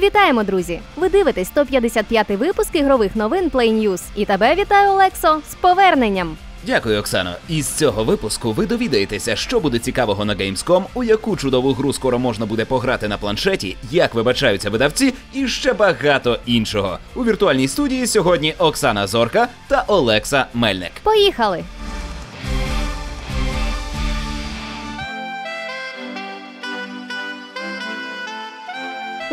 Вітаємо, друзі! Ви дивитесь 155-й випуск ігрових новин Play News. І тебе вітаю, Олексо, з поверненням! Дякую, Оксано. Із цього випуску ви довідаєтеся, що буде цікавого на Gamescom, у яку чудову гру скоро можна буде пограти на планшеті, як вибачаються видавці, і ще багато іншого. У віртуальній студії сьогодні Оксана Зорка та Олекса Мельник. Поїхали!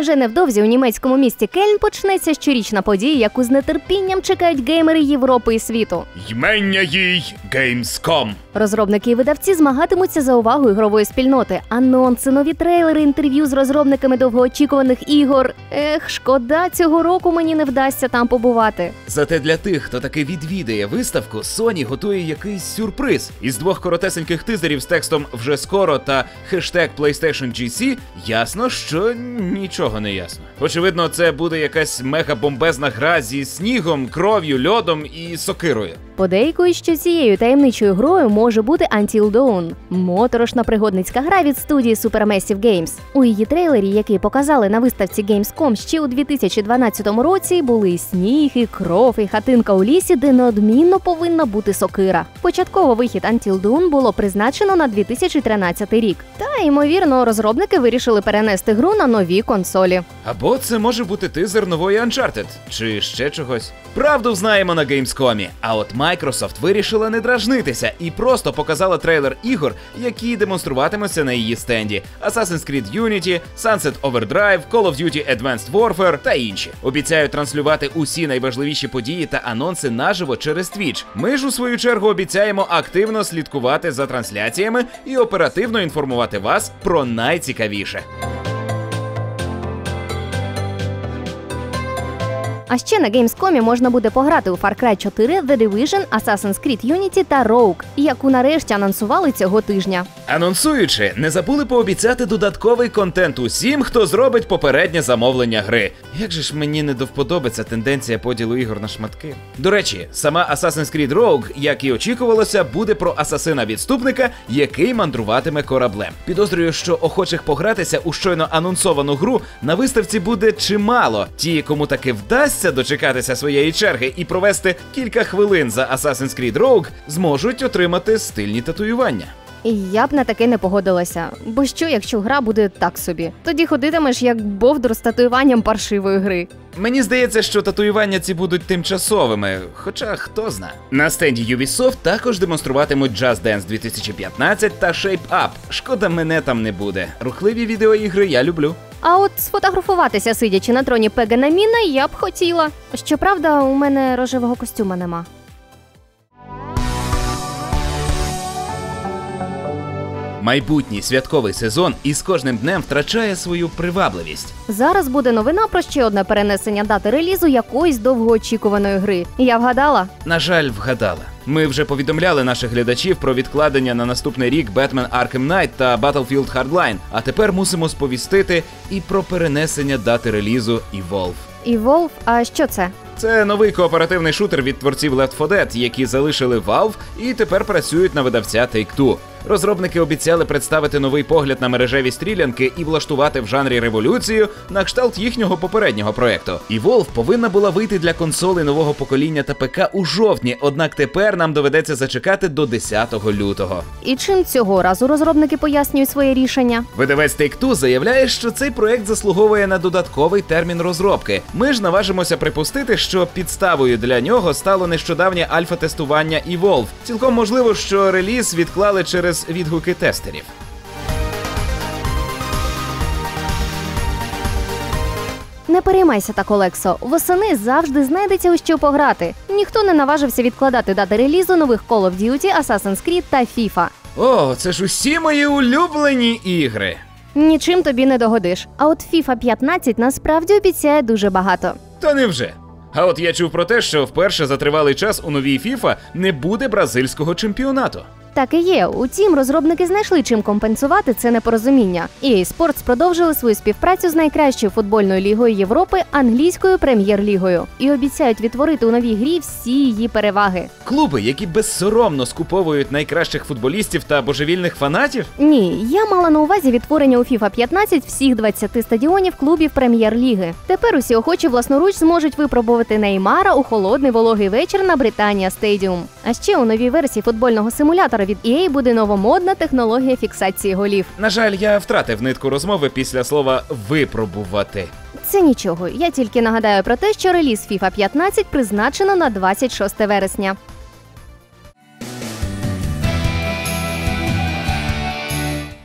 Вже невдовзі у німецькому місті Кельн почнеться щорічна подія, яку з нетерпінням чекають геймери Європи і світу. Ймення їй Gamescom. Розробники і видавці змагатимуться за увагу ігрової спільноти. Анонси, нові трейлери, інтерв'ю з розробниками довгоочікуваних ігор. Ех, шкода, цього року мені не вдасться там побувати. Зате для тих, хто таки відвідає виставку, Sony готує якийсь сюрприз. Із двох коротесеньких тизерів з текстом вже скоро та хештег PlayStation GC ясно, що нічого не ясно. Очевидно, це буде якась мега-бомбезна гра зі снігом, кров'ю, льодом і сокирою. Подейкують, що цією таємничою грою може бути Until Dawn – моторошна пригодницька гра від студії Supermassive Games. У її трейлері, який показали на виставці Gamescom ще у 2012 році, були і сніг, і кров, і хатинка у лісі, де неодмінно повинна бути сокира. Початково вихід Until Dawn було призначено на 2013 рік. Та ймовірно, розробники вирішили перенести гру на нові консолі. Або це може бути тизер нової Uncharted, чи ще чогось. Правду знаємо на Gamescom, а от Microsoft вирішила не дражнитися і просто показала трейлер ігор, які демонструватимуться на її стенді: Assassin's Creed Unity, Sunset Overdrive, Call of Duty Advanced Warfare та інші. Обіцяють транслювати усі найважливіші події та анонси наживо через Twitch. Ми ж у свою чергу обіцяємо активно слідкувати за трансляціями і оперативно інформувати вас про найцікавіше. А ще на Gamescom можна буде пограти у Far Cry 4, The Division, Assassin's Creed Unity та Rogue, яку нарешті анонсували цього тижня. Анонсуючи, не забули пообіцяти додатковий контент усім, хто зробить попереднє замовлення гри. Як же ж мені не до вподоби тенденція поділу ігор на шматки? До речі, сама Assassin's Creed Rogue, як і очікувалося, буде про асасина-відступника, який мандруватиме кораблем. Підозрюю, що охочих погратися у щойно анонсовану гру на виставці буде чимало. Ті, кому таки вдасться дочекатися своєї черги і провести кілька хвилин за Assassin's Creed Rogue, зможуть отримати стильні татуювання. Я б на таке не погодилася. Бо що, якщо гра буде так собі? Тоді ходитимеш як бовдур з татуюванням паршивої гри. Мені здається, що татуювання ці будуть тимчасовими, хоча хто зна. На стенді Ubisoft також демонструватимуть Just Dance 2015 та Shape Up. Шкода, мене там не буде. Рухливі відеоігри я люблю. А от сфотографуватися, сидячи на троні Пегана Міна, я б хотіла. Щоправда, у мене рожевого костюма нема. Майбутній святковий сезон із кожним днем втрачає свою привабливість. Зараз буде новина про ще одне перенесення дати релізу якоїсь довгоочікуваної гри. Я вгадала? На жаль, вгадала. Ми вже повідомляли наших глядачів про відкладення на наступний рік Batman Arkham Knight та Battlefield Hardline, а тепер мусимо сповістити і про перенесення дати релізу Evolve. Evolve? А що це? Це новий кооперативний шутер від творців Left 4 Dead, які залишили Valve і тепер працюють на видавця Take-Two. Розробники обіцяли представити новий погляд на мережеві стрілянки і влаштувати в жанрі революцію на кшталт їхнього попереднього проекту. Evolve повинна була вийти для консолей нового покоління та ПК у жовтні, однак тепер нам доведеться зачекати до 10 лютого. І чим цього разу розробники пояснюють своє рішення? Видавець Take-Two заявляє, що цей проект заслуговує на додатковий термін розробки. Ми ж наважимося припустити, що підставою для нього стало нещодавнє альфа-тестування Evolve. Цілком можливо, що реліз відклали через відгуки тестерів. Не переймайся так, Олексо. Восени завжди знайдеться у що пограти. Ніхто не наважився відкладати дати релізу нових Call of Duty, Assassin's Creed та FIFA. О, це ж усі мої улюблені ігри. Нічим тобі не догодиш. А от FIFA 15 насправді обіцяє дуже багато. Та невже? А от я чув про те, що вперше за тривалий час у новій FIFA не буде бразильського чемпіонату. Так і є. Утім, розробники знайшли чим компенсувати це непорозуміння. EA Sports продовжили свою співпрацю з найкращою футбольною лігою Європи англійською прем'єр-лігою і обіцяють відтворити у новій грі всі її переваги. Клуби, які безсоромно скуповують найкращих футболістів та божевільних фанатів. Ні, я мала на увазі відтворення у FIFA 15 всіх 20 стадіонів клубів прем'єр-ліги. Тепер усі охочі власноруч зможуть випробувати Неймара у холодний вологий вечір на Британія Стейдіум. А ще у новій версії футбольного симулятора від EA буде новомодна технологія фіксації голів. На жаль, я втратив нитку розмови після слова випробувати. Це нічого. Я тільки нагадаю про те, що реліз FIFA 15 призначено на 26 вересня.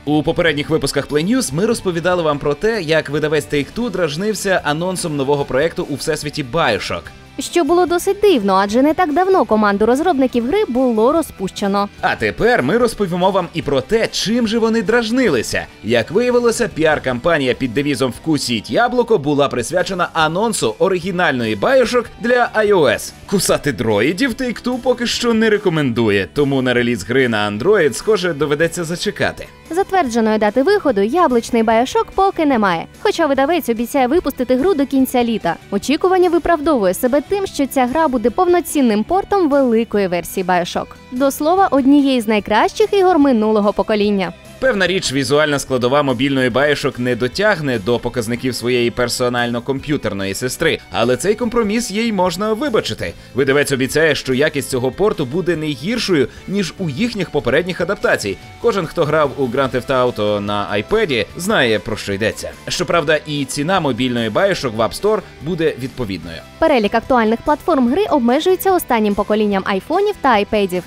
У попередніх випусках Play News ми розповідали вам про те, як видавець Take-Two дражнився анонсом нового проекту у всесвіті Bioshock. Що було досить дивно, адже не так давно команду розробників гри було розпущено. А тепер ми розповімо вам і про те, чим же вони дражнилися. Як виявилося, піар-кампанія під девізом Вкусіть яблуко була присвячена анонсу оригінальної Bioshock для iOS. Кусати дроїдів Take-Two поки що не рекомендує, тому на реліз гри на Android, схоже, доведеться зачекати. Затвердженої дати виходу яблучний байошок поки немає. Хоча видавець обіцяє випустити гру до кінця літа. Очікування виправдовує себе тим, що ця гра буде повноцінним портом великої версії Байошок. До слова, однієї з найкращих ігор минулого покоління. Певна річ, візуальна складова мобільної Bioshock не дотягне до показників своєї персонально-комп'ютерної сестри, але цей компроміс їй можна вибачити. Видавець обіцяє, що якість цього порту буде не гіршою, ніж у їхніх попередніх адаптацій. Кожен, хто грав у Grand Theft Auto на iPad, знає про що йдеться. Щоправда, і ціна мобільної Bioshock в App Store буде відповідною. Перелік актуальних платформ гри обмежується останнім поколінням айфонів та айпедів.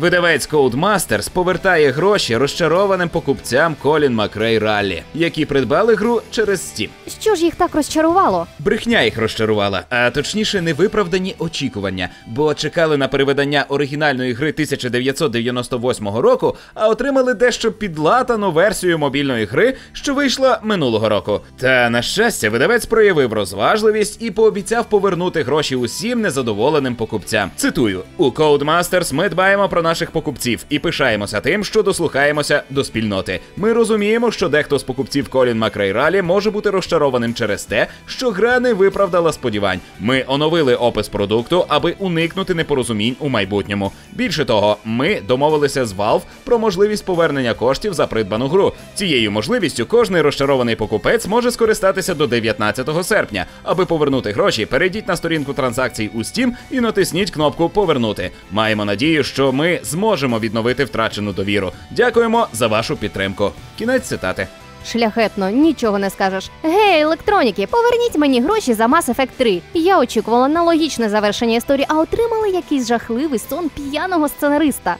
Видавець Codemasters повертає гроші розчарованим покупцям Колін Макрей Раллі, які придбали гру через Steam. Що ж їх так розчарувало? Брехня їх розчарувала, а точніше, невиправдані очікування, бо чекали на перевидання оригінальної гри 1998 року, а отримали дещо підлатану версію мобільної гри, що вийшла минулого року. Та на щастя, видавець проявив розважливість і пообіцяв повернути гроші усім незадоволеним покупцям. Цитую: у Codemasters ми дбаємо про наших покупців і пишаємося тим, що дослухаємося до спільноти. Ми розуміємо, що дехто з покупців Колін Макрей Ралі може бути розчарованим через те, що гра не виправдала сподівань. Ми оновили опис продукту, аби уникнути непорозумінь у майбутньому. Більше того, ми домовилися з Valve про можливість повернення коштів за придбану гру. Цією можливістю кожний розчарований покупець може скористатися до 19 серпня. Аби повернути гроші, перейдіть на сторінку транзакцій у Steam і натисніть кнопку Повернути. Маємо надію, що ми зможемо відновити втрачену довіру. Дякуємо за вашу підтримку. Кінець цитати. Шляхетно, нічого не скажеш. Гей, електроніки, поверніть мені гроші за Mass Effect 3. Я очікувала на логічне завершення історії, а отримала якийсь жахливий сон п'яного сценариста.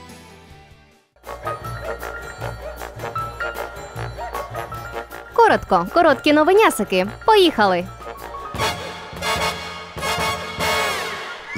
Коротко, короткі новинясики. Поїхали.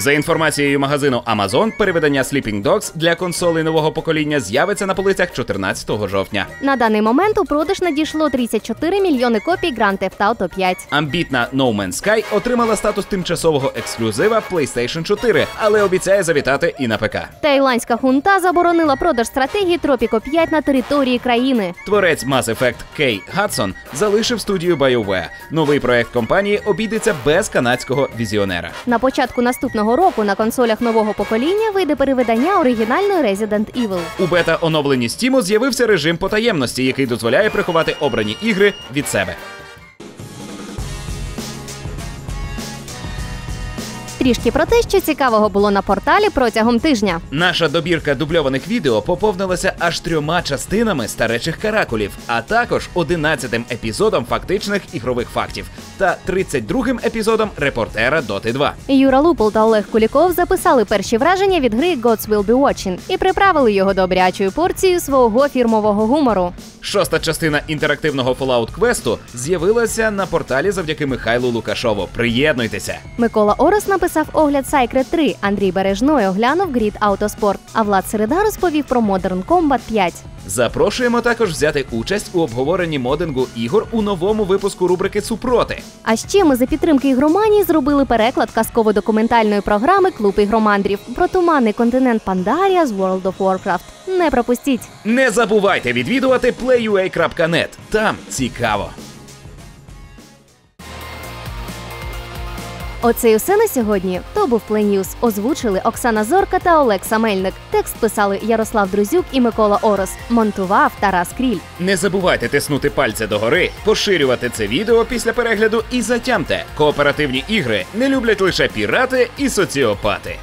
За інформацією магазину Amazon, переведення Sleeping Dogs для консолей нового покоління з'явиться на полицях 14 жовтня. На даний момент у продаж надійшло 34 мільйони копій Grand Theft Auto 5. Амбітна No Man's Sky отримала статус тимчасового ексклюзива PlayStation 4, але обіцяє завітати і на ПК. Таїландська хунта заборонила продаж стратегії Tropico 5 на території країни. Творець Mass Effect Кей Гадсон залишив студію BioWare. Новий проект компанії обійдеться без канадського візіонера. На початку наступного року на консолях нового покоління вийде перевидання оригінальної Resident Evil. У бета-оновленні Steam з'явився режим потаємності, який дозволяє приховати обрані ігри від себе. Трішки про те, що цікавого було на порталі протягом тижня. Наша добірка дубльованих відео поповнилася аж трьома частинами старечих каракулів, а також 11-м епізодом фактичних ігрових фактів та 32-м епізодом репортера Доти 2. Юра Лупол та Олег Куліков записали перші враження від гри Gods Will Be Watching і приправили його добрячою порцією свого фірмового гумору. Шоста частина інтерактивного Fallout квесту з'явилася на порталі завдяки Михайлу Лукашову. Приєднуйтеся! Микола Орос написав записав огляд Cycred 3. Андрій Бережной оглянув Grid Autosport, а Влад Середа розповів про Modern Combat 5. Запрошуємо також взяти участь у обговоренні модингу ігор у новому випуску рубрики Супроти. А ще ми за підтримки ігроманії зробили переклад казково-документальної програми Клуб ігромандрів про туманний континент Пандарія з World of Warcraft. Не пропустіть! Не забувайте відвідувати playua.net. Там цікаво. Оце й усе на сьогодні. То був пленюс. Озвучили Оксана Зорка та Олекса Мельник. Текст писали Ярослав Друзюк і Микола Орос. Монтував Тарас Кріль. Не забувайте тиснути пальця догори, поширювати це відео після перегляду і затямте. Кооперативні ігри не люблять лише пірати і соціопати.